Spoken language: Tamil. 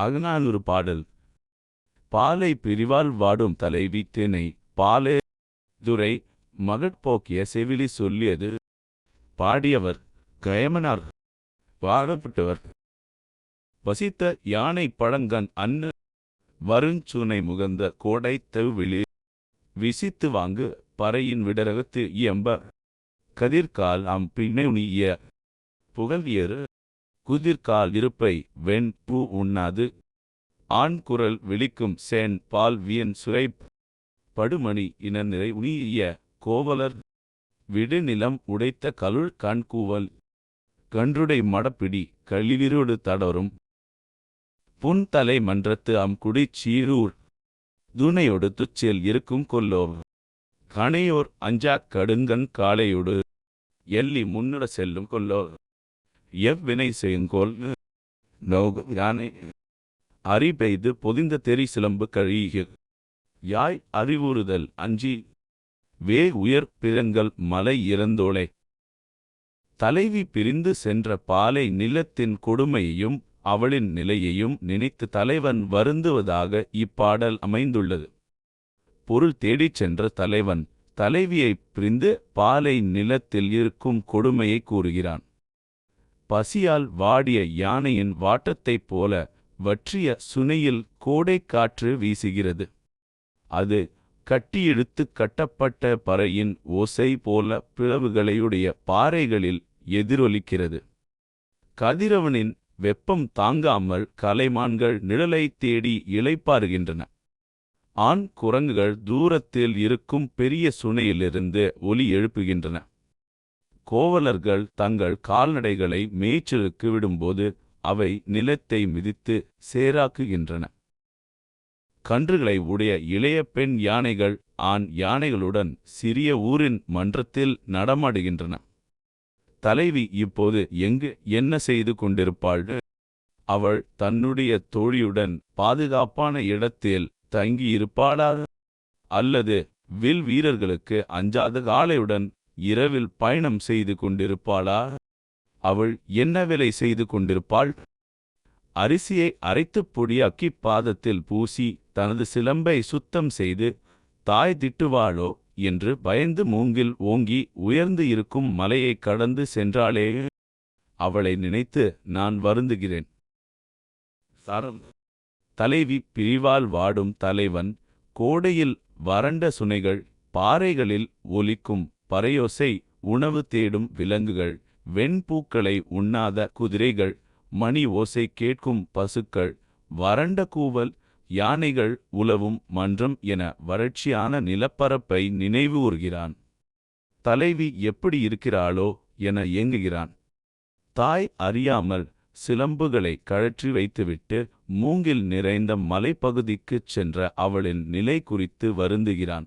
அகநானூறு பாடல். பாலை பிரிவால் வாடும் தலைவி தினை பாலே துரை மகட்போக்கிய செவிலி சொல்லியது. பாடியவர் கயமனார் வாழப்பட்டவர் வசித்த யானை பழங்கன் அன்னு வருஞ்சூனை முகந்த கோடை தெவ்விழி. விசித்து வாங்கு பறையின் விடரகத்து இயம்ப கதிர்கால் அம் பிணையுணிய புகழ்வியரு குதிர்கால் இருப்பை வெண் பூ உண்ணாது. ஆண் குரல் விழிக்கும் சேன் பால் வியன் சுரைப் படுமணி இன நிறை உணிய கோவலர் விடுநிலம் உடைத்த கலுள் கண்கூவல் கன்றுடை மடப்பிடி கழிவிரோடு தடரும். புன்தலை மன்றத்து அம் குடிச் சீரூர். துணையொடு துச்சில் இருக்கும் கொல்லோ கணையோர் அஞ்சாக் கடுங்கண் காளையொடு. எல்லி முன்னுட செல்லும் கொல்லோ எவ்வினை செய்யுங்கோல்? நோகு யானை. அறி பெய்து பொதிந்த தெரி சிலம்பு கழிகு யாய் அறிவுறுதல் அஞ்சி. வே உயர் பிழங்கள் மலை இறந்தோளே. தலைவி பிரிந்து சென்ற பாலை நிலத்தின் கொடுமையையும் அவளின் நிலையையும் நினைத்து தலைவன் வருந்துவதாக இப்பாடல் அமைந்துள்ளது. பொருள் தேடிச் சென்ற தலைவன் தலைவியைப் பிரிந்து பாலை நிலத்தில் இருக்கும் கொடுமையை கூறுகிறான். பசியால் வாடிய யானையின் வாட்டத்தைப் போல வற்றிய சுனையில் கோடைக்காற்று வீசுகிறது. அது கட்டியிழுத்து கட்டப்பட்ட பறையின் ஓசை போல பிளவுகளையுடைய பாறைகளில் எதிரொலிக்கிறது. கதிரவனின் வெப்பம் தாங்காமல் கலைமான்கள் நிழலை தேடி இளைப்பாறுகின்றன. ஆண் குரங்குகள் தூரத்தில் இருக்கும் பெரிய சுனையிலிருந்து ஒலி எழுப்புகின்றன. கோவலர்கள் தங்கள் கால்நடைகளை மேய்ச்சலுக்கு விடும்போது அவை நிலத்தை மிதித்து சேராக்குகின்றன. கன்றுகளை உடைய இளைய பெண் யானைகள் ஆண் யானைகளுடன் சிறிய ஊரின் மன்றத்தில் நடமாடுகின்றன. தலைவி இப்போது எங்கு என்ன செய்து கொண்டிருப்பாள்? அவள் தன்னுடைய தோழியுடன் பாதுகாப்பான இடத்தில் தங்கியிருப்பாளா? அல்லது வில் வீரர்களுக்கு அஞ்சாத காளையுடன் இரவில் பயணம் செய்து கொண்டிருப்பாளா? அவள் என்ன வேலை செய்து கொண்டிருப்பாள்? அரிசியை அரைத்துப் பொடியாக்கி பாதத்தில் பூசி தனது சிலம்பை சுத்தம் செய்து தாய் திட்டுவாளோ? என்று பயந்து மூங்கில் ஓங்கி உயர்ந்து இருக்கும் மலையை கடந்து சென்றாளே. அவளை நினைத்து நான் வருந்துகிறேன். சரம். தலைவி பிரிவால் வாடும் தலைவன் கோடையில் வறண்ட சுனைகள் பாறைகளில் ஒலிக்கும் பறையோசை உணவு தேடும் விலங்குகள் வெண்பூக்களை உண்ணாத குதிரைகள் மணி ஓசை கேட்கும் பசுக்கள் வறண்ட கூவல் யானைகள் உலவும் மன்றம் என வறட்சியான நிலப்பரப்பை நினைவுகூர்கிறான் தலைவி எப்படி இருக்கிறாளோ என ஏங்குகிறான். தாய் அறியாமல் சிலம்புகளை கழற்றி வைத்துவிட்டு மூங்கில் நிறைந்த மலைப்பகுதிக்குச் சென்ற அவளின் நிலை குறித்து வருந்துகிறான்.